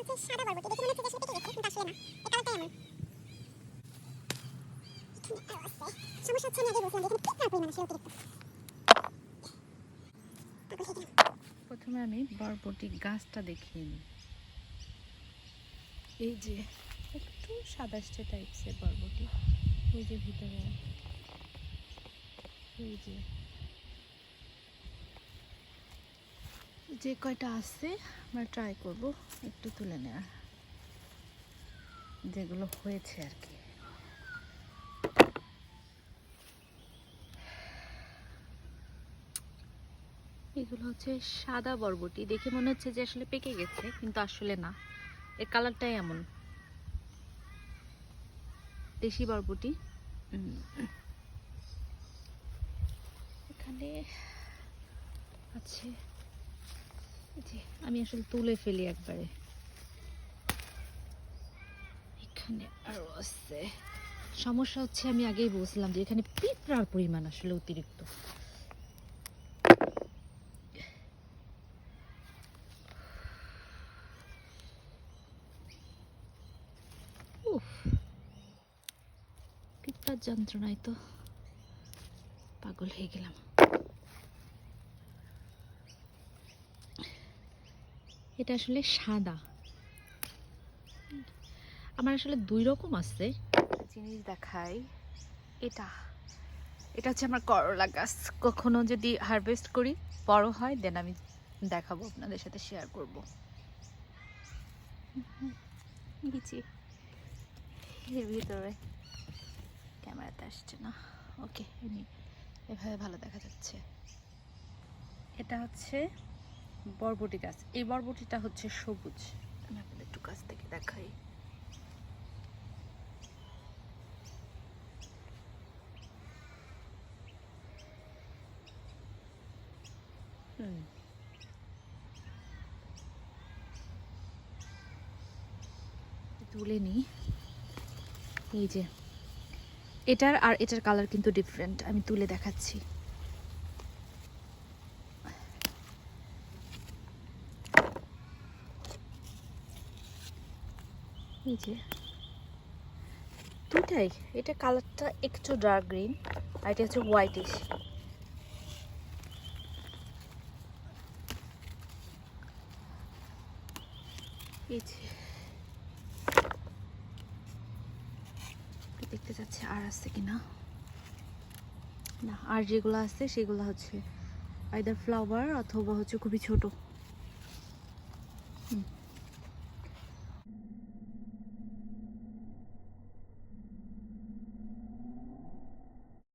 হচ্ছে সাদা বরবটি দেখে মনে হচ্ছে গেছে কিন্তু আসলে না? এমন। সমস্যা হচ্ছে আমি আগে বলছিলাম এখানে পিঁপড়ার পরিমাণ আসলে অতিরিক্ত। প্রথমে আমি বরবটি গাছটা দেখিয়ে এই যে, একটু সাদাষ্টে টাইপসের বরবটি। ওই যে ভিতরে। এই যে। যে কয়টা আছে আমরা ট্রাই করব একটু তুলে নেওয়ার। যেগুলো হয়েছে আর কি। এগুলো হচ্ছে সাদা বরবটি। দেখে মনে হচ্ছে যে আসলে পেকে গেছে কিন্তু আসলে না। এর কালারটাই এমন। দেশি বরবটি। এখানে আছে আমি আসলে তুলে ফেলি একবারে। এখানে আরও আছে। সমস্যা হচ্ছে আমি আগেই বলছিলাম যে এখানে পিঁপড়ার পরিমাণ আসলে অতিরিক্ত। যন্ত্রণায় তো পাগল হয়ে গেলাম। এটা আসলে সাদা। আমার আসলে দুই রকম আছে। জিনিস দেখাই, এটা। এটা হচ্ছে আমার করলা গাছ। কখনো যদি হারভেস্ট করি, বড় হয় দেন আমি দেখাবো, আপনাদের সাথে শেয়ার করব। গেছি ভিতরে। ক্যামেরাতে আসছে না। ওকে এভাবে ভালো দেখা যাচ্ছে। এটা হচ্ছে বরবটি গাছ। এই বরবটিটা হচ্ছে সবুজ। আমি আপনাদের একটু কাছ থেকে দেখাই। হুম। তুলে নিই। এই যে এটার আর এটার কালার কিন্তু ডিফারেন্ট আমি তুলে দেখাচ্ছি। যে। দুটাই এটা কালারটা একটু ডার্ক গ্রিন আর এটা হচ্ছে হোয়াইটিশ দেখতে যাচ্ছে আর আছে কিনা না? আর যেগুলো আছে সেগুলো হচ্ছে আইদার ফ্লাওয়ার অথবা হচ্ছে খুবই ছোট। হুম।